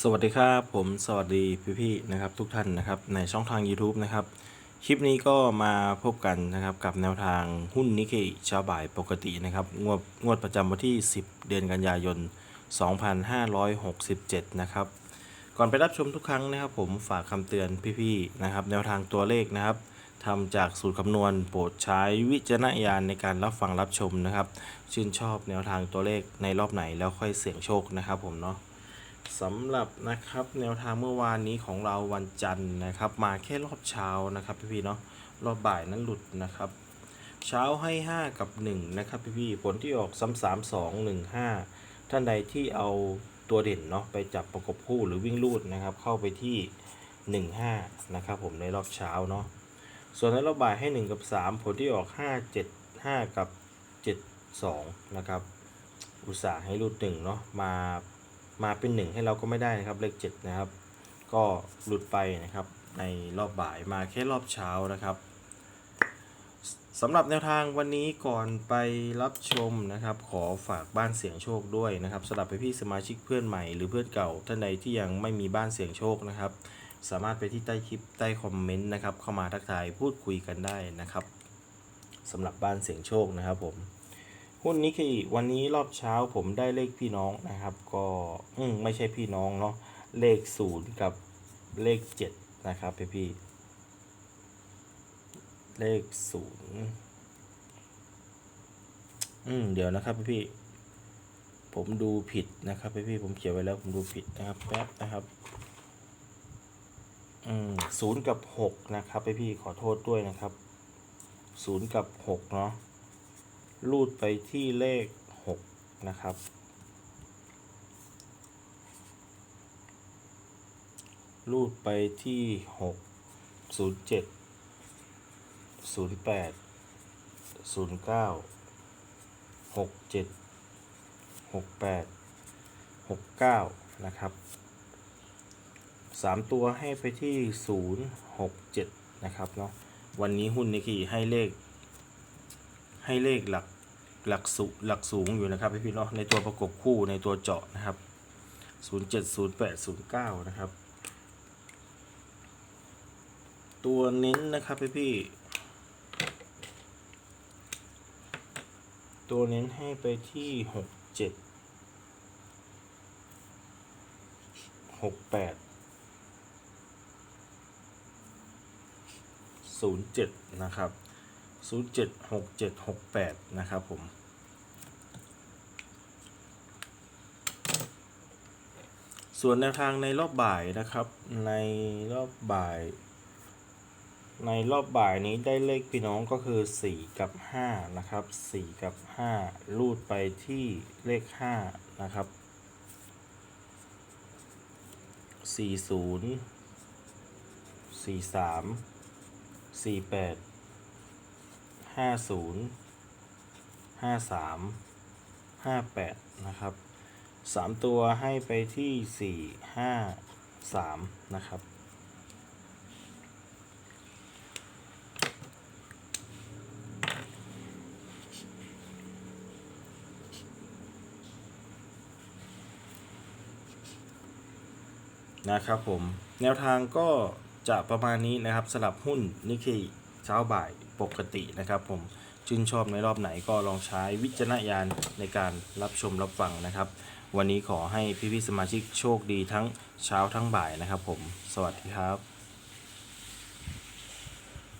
สวัสดีครับผมสวัสดีพี่ๆนะครับทุกท่านนะครับในช่องทาง YouTube นะครับคลิปนี้ก็มาพบกันนะครับกับแนวทางหุ้นนิกเกิเชาบ่ายปกตินะครับงวดงวดประจำวันที่ 10 เดือนกันยายน 2567 นะครับก่อนไปรับชมทุกครั้งนะครับ ผมฝากคำเตือนพี่ๆนะครับแนวทางตัวเลขนะครับทำจากสูตรคำนวณโปรดใช้วิจารณญาณในการรับฟังรับชมนะครับ ชื่นชอบแนวทางตัวเลขในรอบไหนแล้วค่อยเสี่ยงโชคนะครับผมเนาะ สำหรับนะครับแนวทางเมื่อวานนี้ของเราวันจันทร์นะครับ มาแค่รอบเช้านะครับพี่ๆเนาะรอบบ่ายนั้นหลุดนะครับ เช้าให้ 5 กับ 1 นะครับพี่ๆผลที่ออกซ้ำสามสองหนึ่งห้าท่านใดที่เอาตัวเด่นเนาะไปจับประกบคู่หรือวิ่งลูดนะครับ เข้าไปที่ 15 นะครับผมในรอบเช้าเนาะส่วนในรอบบ่ายให้ 1 กับ 3 ผลที่ออก 5 7 5 กับ 7 2 นะครับ อุตส่าห์ให้รูดหนึ่งเนาะมา มาเป็นหนึ่งให้เราก็ไม่ได้นะครับเลขเจ็ดนะครับ ก็หลุดไปนะครับในรอบบ่ายมาแค่รอบเช้านะครับสำหรับแนวทางวันนี้ก่อนไปรับชมนะครับ ขอฝากบ้านเสียงโชคด้วยนะครับสำหรับพี่สมาชิกเพื่อนใหม่หรือเพื่อนเก่าท่านใดที่ยังไม่มีบ้านเสียงโชคนะครับ สามารถไปที่ใต้คลิปใต้คอมเมนต์นะครับเข้ามาทักทายพูดคุยกันได้นะครับสำหรับบ้านเสียงโชคนะครับผม หุ้นนี้คือวันนี้รอบเช้าผมได้เลขพี่น้องนะครับ ก็อืมไม่ใช่พี่น้องเนาะเลขศูนย์กับเลขเจ็ดนะครับพี่พี่เลขศูนย์อืมเดี๋ยวนะครับพี่พี่ผมดูผิดนะครับพี่พี่ผมเขียนไว้แล้วผมดูผิดนะครับแป๊บนะครับอืมศูนย์กับหกนะครับพี่พี่ขอโทษด้วยนะครับศูนย์กับหกเนาะ รูดไปที่เลข 6 นะครับ รูดไปที่ 6 0 7 0 8 0 9 6 7 6 8 6 9 นะครับ 3 ตัวให้ไปที่ 0 6 7 นะครับเนาะวันนี้หุ้นนิกกี้ให้เลขให้เลขหลัก หลักสูหลักสูงอยู่นะครับพี่พี่เนาะในตัวประกบคู่ในตัวเจาะนะครับ 07 08 09 นะครับ ตัวเน้นนะครับพี่พี่ตัวเน้นให้ไปที่ 67 68 07 นะครับ 076768 นะครับผม ส่วนแนวทางในรอบบ่ายนะครับ ในรอบบ่าย ในรอบบ่ายนี้ได้เลขพี่น้องก็คือ 4 กับ 5 นะครับ 4 กับ5รูดไปที่เลข 5 นะครับ 40 43 48 ห้าศูนย์ห้าสามห้าแปดนะครับสามตัวให้ไปที่สี่ห้าสามนะครับ นะครับผม แนวทางก็จะประมาณนี้นะครับสำหรับหุ้นนิกเกิ เช้าบ่ายปกตินะครับ ผมชื่นชอบในรอบไหนก็ลองใช้วิจารณญาณในการรับชมรับฟังนะครับ วันนี้ขอให้พี่ๆสมาชิกโชคดีทั้งเช้าทั้งบ่ายนะครับ ผม สวัสดีครับ